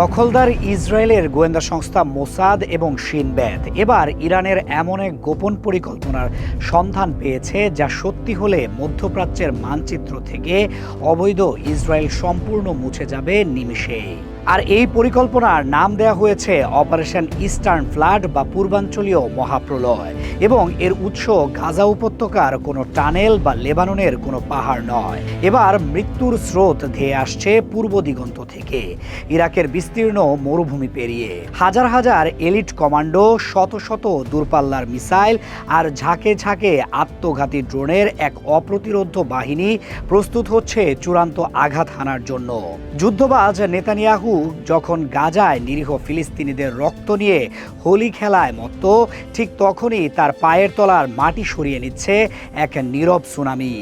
দখলদার ইসরায়েলের গোয়েন্দা সংস্থা মোসাদ এবং সিনব্যাদ এবার ইরানের এমন এক গোপন পরিকল্পনার সন্ধান পেয়েছে যা সত্যি হলে মধ্যপ্রাচ্যের মানচিত্র থেকে অবৈধ ইসরায়েল সম্পূর্ণ মুছে যাবে নিমিষেই। আর এই পরিকল্পনার নাম দেওয়া হয়েছে অপারেশন ইস্টার্ন ফ্লাড বা পূর্বাঞ্চলীয় মহাপ্রলয়। এবং এর উৎস গাজা উপত্যকার কোনো টানেল বা লেবাননের কোনো পাহাড় নয়। এবার মৃত্যুর স্রোত ধেয়ে আসছে পূর্ব দিগন্ত থেকে। ইরাকের বিস্তীর্ণ মরুভূমি পেরিয়ে। হাজার হাজার এলিট কমান্ডো, শত শত দূরপাল্লার মিসাইল আর ঝাঁকে ঝাঁকে আত্মঘাতী ড্রোনের এক অপ্রতিরোধ বাহিনী প্রস্তুত হচ্ছে চূড়ান্ত আঘাত হানার জন্য। যুদ্ধবাজ নেতানিয়াহু যখন গাজায় নিরীহ ফিলিস্তিনিদের রক্ত নিয়ে হোলি খেলায় মত্ত, ঠিক তখনই তার পায়ের তলার মাটি সরিয়ে নিচ্ছে এক নীরব সুনামি।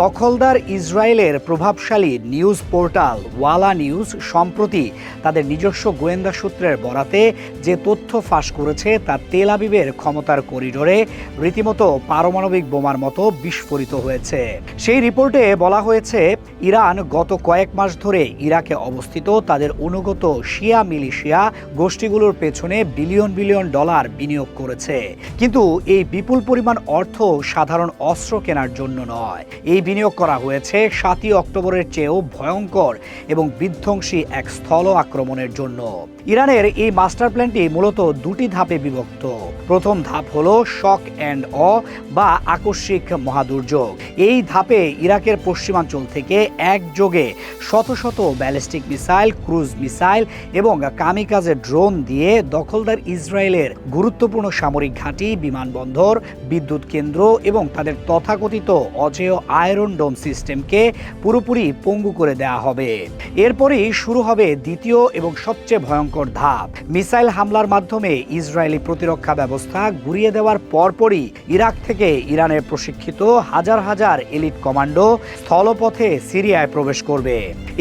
দখলদার ইসরায়েলের প্রভাবশালী নিউজ পোর্টাল ওয়ালা নিউজ সম্প্রতি তাদের নিজস্ব গোয়েন্দা সূত্রের বরাতে যে তথ্য ফাঁস করেছে তা তেল আবিবের ক্ষমতার করিডোরে রীতিমতো পারমাণবিক বোমার মতো বিস্ফোরিত হয়েছে। সেই রিপোর্টে বলা হয়েছে, ইরান গত কয়েক মাস ধরে ইরাকে অবস্থিত তাদের অনুগত শিয়া মিলিশিয়া গোষ্ঠীগুলোর পেছনে বিলিয়ন বিলিয়ন ডলার বিনিয়োগ করেছে। কিন্তু এই বিপুল পরিমাণ অর্থ সাধারণ অস্ত্র কেনার জন্য নয়। এই বিনিয়োগ করা হয়েছে সাতই অক্টোবরের চেয়েও ভয়ঙ্কর এবং বিধ্বংসী এক স্থল আক্রমণের জন্য। ইরানের এই মাস্টার প্ল্যানটি মূলত দুটি ধাপে বিভক্ত। প্রথম ধাপ হল শক অ্যান্ড অ বা আকস্মিক মহাদুর্যোগ। এই ধাপে ইরাকের পশ্চিমাঞ্চল থেকে একযোগে শত শত ব্যালিস্টিক মিসাইল ক্রুজ মিসাইল এবং কামিকাজে ড্রোন দিয়ে দখলদার ইসরায়েলের গুরুত্বপূর্ণ সামরিক ঘাঁটি, বিমানবন্দর, বিদ্যুৎ কেন্দ্র এবং তাদের তথাকথিত অজেয় আয়রন ডোম সিস্টেমকে পুরোপুরি পঙ্গু করে দেওয়া হবে। এরপরই শুরু হবে দ্বিতীয় এবং সবচেয়ে ভয়ঙ্কর ধাপ। মিসাইল হামলার মাধ্যমে ইসরায়েলি প্রতিরক্ষা ব্যবস্থা গুড়িয়ে দেওয়ার পরপরই ইরাক থেকে ইরানের প্রশিক্ষিত হাজার হাজার এলিট কমান্ডো স্থলপথে সিরিয়ায় প্রবেশ করবে।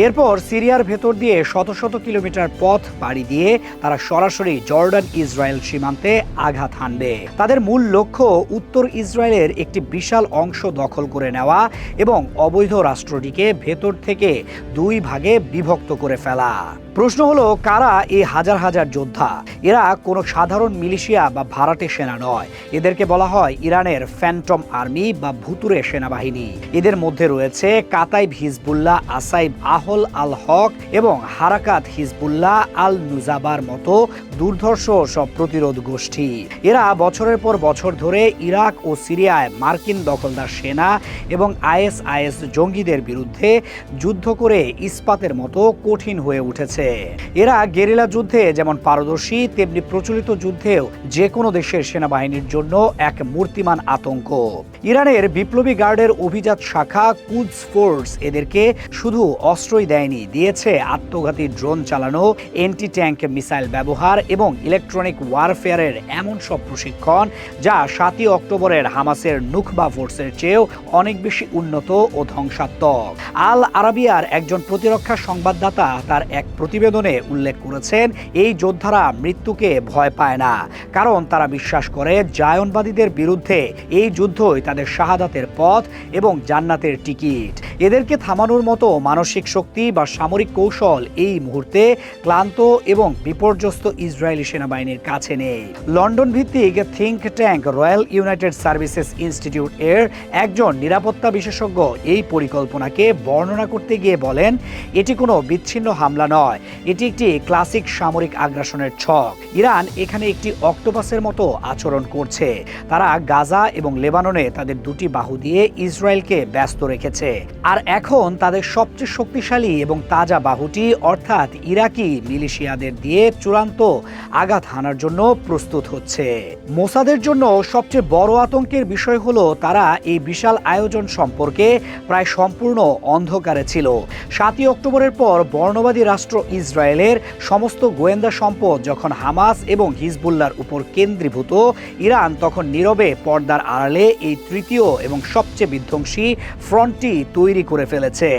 এরপর সিরিয়ার ভেতর দিয়ে শত শত কিলোমিটার পথ পাড়ি দিয়ে তারা সরাসরি জর্ডান, ইসরায়েল সীমান্তে আঘাত হানবে। তাদের মূল লক্ষ্য উত্তর ইসরায়েলের একটি বিশাল অংশ দখল করে নেওয়া এবং অবৈধ রাষ্ট্রটিকে ভেতর থেকে দুই ভাগে বিভক্ত করে ফেলা। প্রশ্ন হলো, কারা এই হাজার হাজার যোদ্ধা? এরা কোনো সাধারণ মিলিশিয়া বা ভাড়াটে সেনা নয়। এদেরকে বলা হয় ইরানের ফ্যান্টম আর্মি বা ভুতুরে সেনাবাহিনী। এদের মধ্যে রয়েছে কাতাইব হিজবুল্লাহ আসাইব আহল আল হক এবং হারাকাত হিজবুল্লাহ আল নুজাবার মতো দুর্ধর্ষ সব প্রতিরোধ গোষ্ঠী। এরা বছরের পর বছর ধরে ইরাক ও সিরিয়ায় মার্কিন দখলদার সেনা এবং আইএসআইএস জঙ্গিদের বিরুদ্ধে যুদ্ধ করে ইস্পাতের মতো কঠিন হয়ে উঠেছে। এরা গেরিলা যুদ্ধে যেমন পারদর্শী, তেমনি প্রচলিত যুদ্ধেও যে কোনো দেশের সেনাবাহিনীর জন্য এক মূর্তিমান আতঙ্ক। ইরানের বিপ্লবী গার্ডের অভিজাত শাখা কুদস ফোর্স এদেরকে শুধু অস্ত্রই দেয়নি, দিয়েছে আত্মঘাতী ড্রোন চালানো এন্টি ট্যাঙ্ক মিসাইল ব্যবহার এবং ইলেকট্রনিক ওয়ারফেয়ারের এমন সব প্রশিক্ষণ যা সাতই অক্টোবরের হামাসের নুখবা ফোর্সের চেয়েও অনেক বেশি উন্নত ও ধ্বংসাত্মক। আল আরাবিয়ার একজন প্রতিরক্ষা সংবাদদাতা তার এক প্রতিবেদনে উল্লেখ করেছেন, এই যোদ্ধারা মৃত্যুকে ভয় পায় না। কারণ তারা বিশ্বাস করে, জায়নবাদীদের বিরুদ্ধে এই যুদ্ধই তাদের শাহাদাতের পথ এবং জান্নাতের টিকিট। এদেরকে থামানোর মতো মানসিক শক্তি বা সামরিক কৌশল এই মুহূর্তে ক্লান্ত এবং বিপর্যস্ত ইসরায়েলি সেনাবাহিনীর কাছে নেই। লন্ডন ভিত্তিক think tank Royal United Services Institute এর একজন নিরাপত্তা বিশেষজ্ঞ এই পরিকল্পনাকে বর্ণনা করতে গিয়ে বলেন, এটি কোনো বিচ্ছিন্ন হামলা নয়। এটি একটি ক্লাসিক সামরিক আগ্রাসনের ছক। ইরান এখানে একটি অক্টোপাসের মতো আচরণ করছে। তারা গাজা এবং লেবাননে তাদের দুটি বাহু দিয়ে ইসরায়েলকে ব্যস্ত রেখেছে। আর এখন তাদের সবচেয়ে শক্তিশালী এবং তাজা বাহুটি, অর্থাৎ ইরাকি মিলিশিয়াদের দিয়ে চূড়ান্ত আঘাত হানার জন্য প্রস্তুত হচ্ছে। মোসাদের জন্য সবচেয়ে বড় আতঙ্কের বিষয় হলো তারা এই বিশাল আয়োজন সম্পর্কে প্রায় সম্পূর্ণ অন্ধকারে ছিল। সাতই অক্টোবরের পর বর্ণবাদী রাষ্ট্র ইসরায়েলের সমস্ত গোয়েন্দা সম্পদ যখন হামাস এবং হিজবুল্লার উপর কেন্দ্রীভূত, ইরান তখন নীরবে পর্দার আড়ালে এই তৃতীয় এবং সবচেয়ে বিধ্বংসী ফ্রন্টটি তৈরি করে ফেলেছে।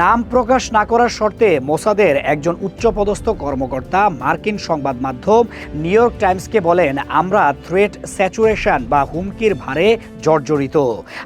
নাম প্রকাশ না করার শর্তে মোসাদের একজন উচ্চপদস্থ কর্মকর্তা মার্কিন সংবাদ মাধ্যম নিউ ইয়র্ক টাইমসকে বলেন, আমরা থ্রেট স্যাচুরেশন বা হুমকির ভারে জর্জরিত।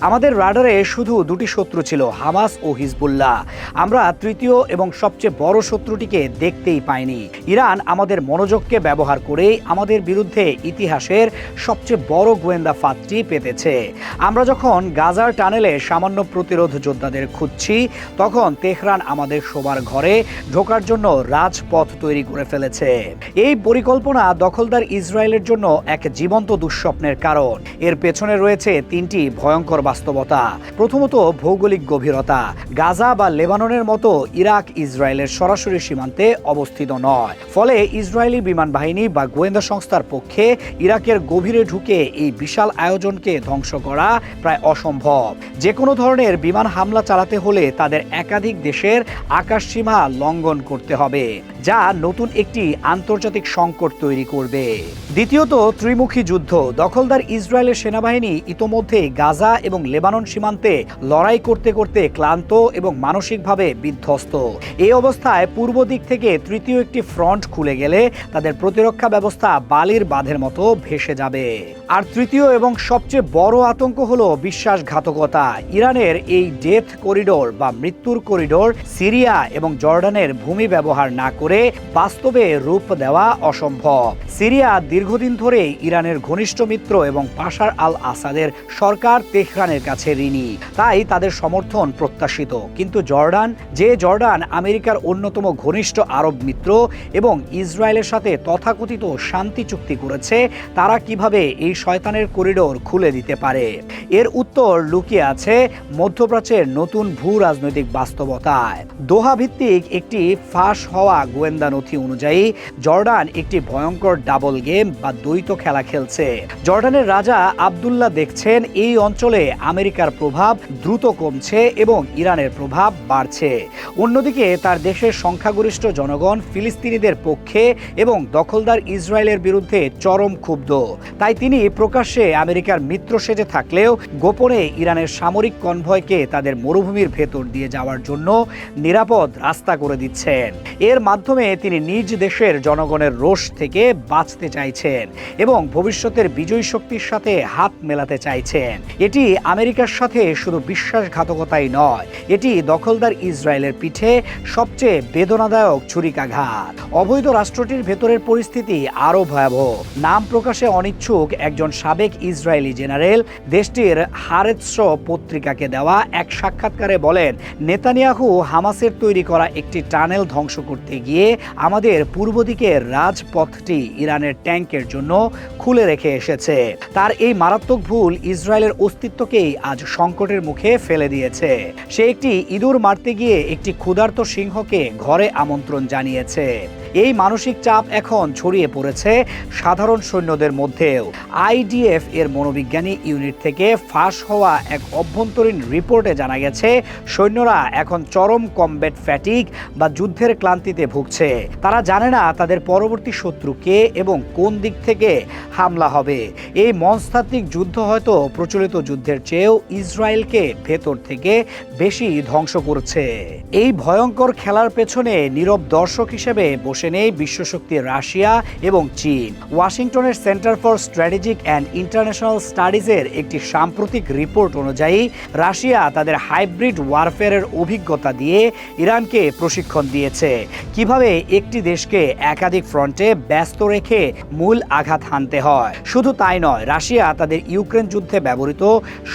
আমাদের রাডারে শুধু দুটি শত্রু ছিল, হামাস ও হিজবুল্লাহ। আমরা তৃতীয় এবং সবচেয়ে বড় শত্রুটিকে দেখতেই পায়নি। ইরান আমাদের মনোযোগকে ব্যবহার করেই আমাদের বিরুদ্ধে ইতিহাসের সবচেয়ে বড় গোয়েন্দা ফাঁদটি পেতেছে। আমরা যখন গাজার টানেলে সামান্য প্রতিরোধ যোদ্ধাদের খুঁজছি, তখন তেহরান আমাদের শোবার ঘরে ঢোকার জন্য রাজপথ তৈরি করে ফেলেছে। এই পরিকল্পনা দখলদার ইসরায়েলের জন্য এক জীবন্ত দুঃস্বপ্নের কারণ। এর পেছনে রয়েছে তিনটি ভয়ঙ্কর বাস্তবতা। প্রথমত, ভৌগোলিক গভীরতা। গাজা বা লেবাননের মতো ইরাক ইসরায়েলের সরাসরি সীমান্তে অবস্থিত নয়। ফলে ইসরায়েলি বিমান বাহিনী বা গোয়েন্দা সংস্থার পক্ষে ইরাকের গভীরে ঢুকে এই বিশাল আয়োজনকে ধ্বংস করা প্রায় অসম্ভব। যে কোনো ধরনের বিমান হামলা চালাতে হলে তাদের একাধিক দেশের আকাশসীমা লঙ্ঘন করতে হবে। যা নতুন একটি আন্তর্জাতিক সংকট তৈরি করবে। দ্বিতীয়ত, ত্রিমুখী যুদ্ধ। দখলদার ইসরায়েলের সেনাবাহিনী ইতোমধ্যে গাজা এবং লেবানন সীমান্তে লড়াই করতে করতে ক্লান্ত এবং মানসিকভাবে বিধ্বস্ত। এই অবস্থায় পূর্ব দিক থেকে তৃতীয় একটি ফ্রন্ট খুলে গেলে তাদের প্রতিরক্ষা ব্যবস্থা বালির বাঁধের মতো ভেসে যাবে। আর তৃতীয় এবং সবচেয়ে বড় আতঙ্ক হলো বিশ্বাসঘাতকতা। ইরানের এই ডেথ করিডোর বা মৃত্যুর করিডোর সিরিয়া এবং জর্ডানের ভূমি ব্যবহার না করে বাস্তবে রূপ দেওয়া অসম্ভব। সিরিয়া দীর্ঘদিন ধরে ইরানের ঘনিষ্ঠ মিত্র এবং পাশার আল আসাদের সরকার তেহরানের কাছে ঋণী। তাই তাদের সমর্থন প্রত্যাশিত। কিন্তু জর্ডান, যে জর্ডান আমেরিকার অন্যতম ঘনিষ্ঠ আরব মিত্র এবং ইসরায়েলের সাথে তথাকথিত শান্তি চুক্তি করেছে, তারা কীভাবে এই শয়তানের করিডোর খুলে দিতে পারে? এর উত্তর লুকিয়ে আছে মধ্যপ্রাচ্যের নতুন ভূ রাজনৈতিক বাস্তবতায়। দোহা ভিত্তিক একটি ফাঁস হওয়া গোয়েন্দা নথি অনুযায়ী, জর্ডান একটি ভয়ঙ্কর ডাবল গেম বা দ্বৈত খেলা খেলছে। জর্ডানের রাজা আবদুল্লাহ দেখছেন এই অঞ্চলে আমেরিকার প্রভাব দ্রুত কমছে এবং ইরানের প্রভাব বাড়ছে। অন্যদিকে তার দেশের সংখ্যাগরিষ্ঠ জনগণ ফিলিস্তিনিদের পক্ষে এবং দখলদার ইসরায়েলের বিরুদ্ধে চরম ক্ষুব্ধ। তাই তিনি প্রকাশ্যে আমেরিকার মিত্র সেজে থাকলেও গোপনে ইরানের সামরিক কনভয়কে তাদের মরুভূমির ভেতর দিয়ে যাওয়ার জন্য নিরাপদ রাস্তা করে দিচ্ছেন। এর মাধ্যমে তিনি নিজ দেশের জনগণের রোষ থেকে বাঁচতে চাইছেন এবং ভবিষ্যতের বিজয়ী শক্তির সাথে হাত মেলাতে চাইছেন। এটি আমেরিকার সাথে শুধু বিশ্বাসঘাতকতাই নয়, এটি দখলদার ইসরায়েলের পিঠে সবচেয়ে বেদনাদায়ক ছুরিকাঘাত। অবৈধ রাষ্ট্রটির ভেতরের পরিস্থিতি আরও ভয়াবহ। নাম প্রকাশে অনিচ্ছুক একজন সাবেক ইসরায়েলি জেনারেল, দেশটির হারেৎস পত্রিকাকে দেওয়া এক সাক্ষাৎকারে বলেন, নেতানিয়াহু হামাসের তৈরি করা একটি টানেল ধ্বংস করতে গিয়ে আমাদের পূর্ব দিকের রাজপথটি ইরানের ট্যাঙ্কের জন্য খুলে রেখে এসেছে। তার এই মারাত্মক ভুল ইসরায়েলের অস্তিত্বকেই আজ সংকটের মুখে ফেলে দিয়েছে। সে একটি ইঁদুর মারতে গিয়ে একটি ক্ষুধার্ত সিংহকে ঘরে আমন্ত্রণ জানিয়েছে। এই মানসিক চাপ এখন ছড়িয়ে পড়েছে সাধারণ সৈন্যদের মধ্যেও। আইডিএফ এর মনোবিজ্ঞানী ইউনিট থেকে ফাঁস হওয়া এক অভ্যন্তরীণ রিপোর্টে জানা গেছে, সৈন্যরা এখন চরম কমব্যাট ফ্যাটিক বা যুদ্ধের ক্লান্তিতে ভুগছে। তারা জানে না তাদের পরবর্তী শত্রু কে এবং কোন দিক থেকে হামলা হবে। এই মনস্তাত্ত্বিক যুদ্ধ হয়তো প্রচলিত যুদ্ধের চেয়েও ইসরায়েলকে ভেতর থেকে বেশি ধ্বংস করছে। এই ভয়ঙ্কর খেলার পেছনে নীরব দর্শক হিসেবে বসে নেই বিশ্বশক্তি রাশিয়া এবং চীন। ওয়াশিংটনের Center for Strategic and International স্টাডিজের একটি সাম্প্রতিক রিপোর্ট অনুযায়ী, রাশিয়া তাদের হাইব্রিড ওয়ারফেয়ারের অভিজ্ঞতা দিয়ে ইরানকে প্রশিক্ষণ দিয়েছে। কীভাবে একটি দেশকে একাধিক ফ্রন্টে ব্যস্ত রেখে মূল আঘাত হানতে হয়? শুধু তাই নয়, রাশিয়া তাদের ইউক্রেন যুদ্ধে ব্যবহৃত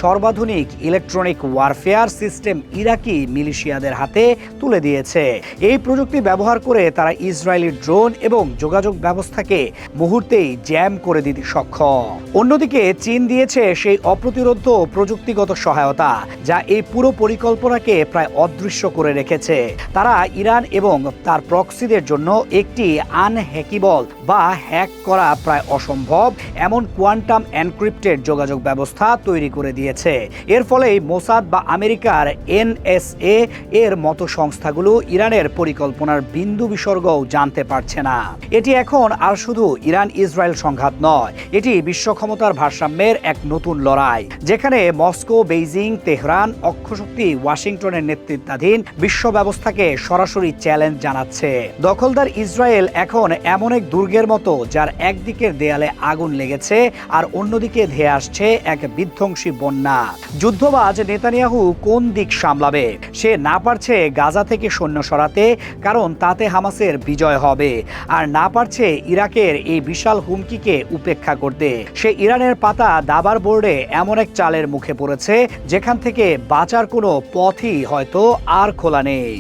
সর্বাধুনিক ইলেকট্রনিক ওয়ারফেয়ার সিস্টেম ইরাকি মিলিশিয়াদের হাতে তুলে দিয়েছে। এই প্রযুক্তি ব্যবহার করে তারা ইসরায়েলি ড্রোন এবং যোগাযোগ ব্যবস্থাকে মুহূর্তেই জ্যাম করে দিতে সক্ষম। অন্যদিকে চীন দিয়েছে সেই অপ্রতিরোধ প্রযুক্তিগত সহায়তা, যা এই পুরো পরিকল্পনাকে প্রায় অদৃশ্য করে রেখেছে। তারা ইরান এবং তার প্রক্সিদের জন্য একটি আনহ্যাকিবল বা হ্যাক করা প্রায় অসম্ভব, এমন কোয়ান্টাম এনক্রিপ্টেড যোগাযোগ ব্যবস্থা তৈরি করে দিয়েছে। এর ফলে মোসাদ বা আমেরিকার এনএসএ এর মতো সংস্থাগুলো ইরানের পরিকল্পনার বিন্দু বিসর্গও জান টানতে পারছে না। এটি এখন আর শুধু ইরান ইসরায়েল সংঘাত নয়, এটি বিশ্ব ক্ষমতার ভারসাম্যের এক নতুন লড়াই, যেখানে মস্কো, বেইজিং, তেহরান, অক্ষশক্তি, ওয়াশিংটনের নেতৃত্বাধীন বিশ্ব ব্যবস্থাকে সরাসরি চ্যালেঞ্জ জানাচ্ছে। দখলদার ইসরায়েল এখন এমন এক দুর্গের মতো, যার একদিকের দেয়ালে আগুন লেগেছে আর অন্যদিকে ধেয়ে আসছে এক বিধ্বংসী বন্যা। যুদ্ধবাজ নেতানিয়াহু কোন দিক সামলাবে, সে না পারছে গাজা থেকে সৈন্য সরাতে, কারণ তাতে হামাসের বিজয় হবে। আর না পারছে ইরাকের এই বিশাল হুমকিকে উপেক্ষা করতে। সে ইরানের পাতা দাবার বোর্ডে এমন এক চালের মুখে পড়েছে, যেখান থেকে বাঁচার কোনো পথই হয়তো আর খোলা নেই।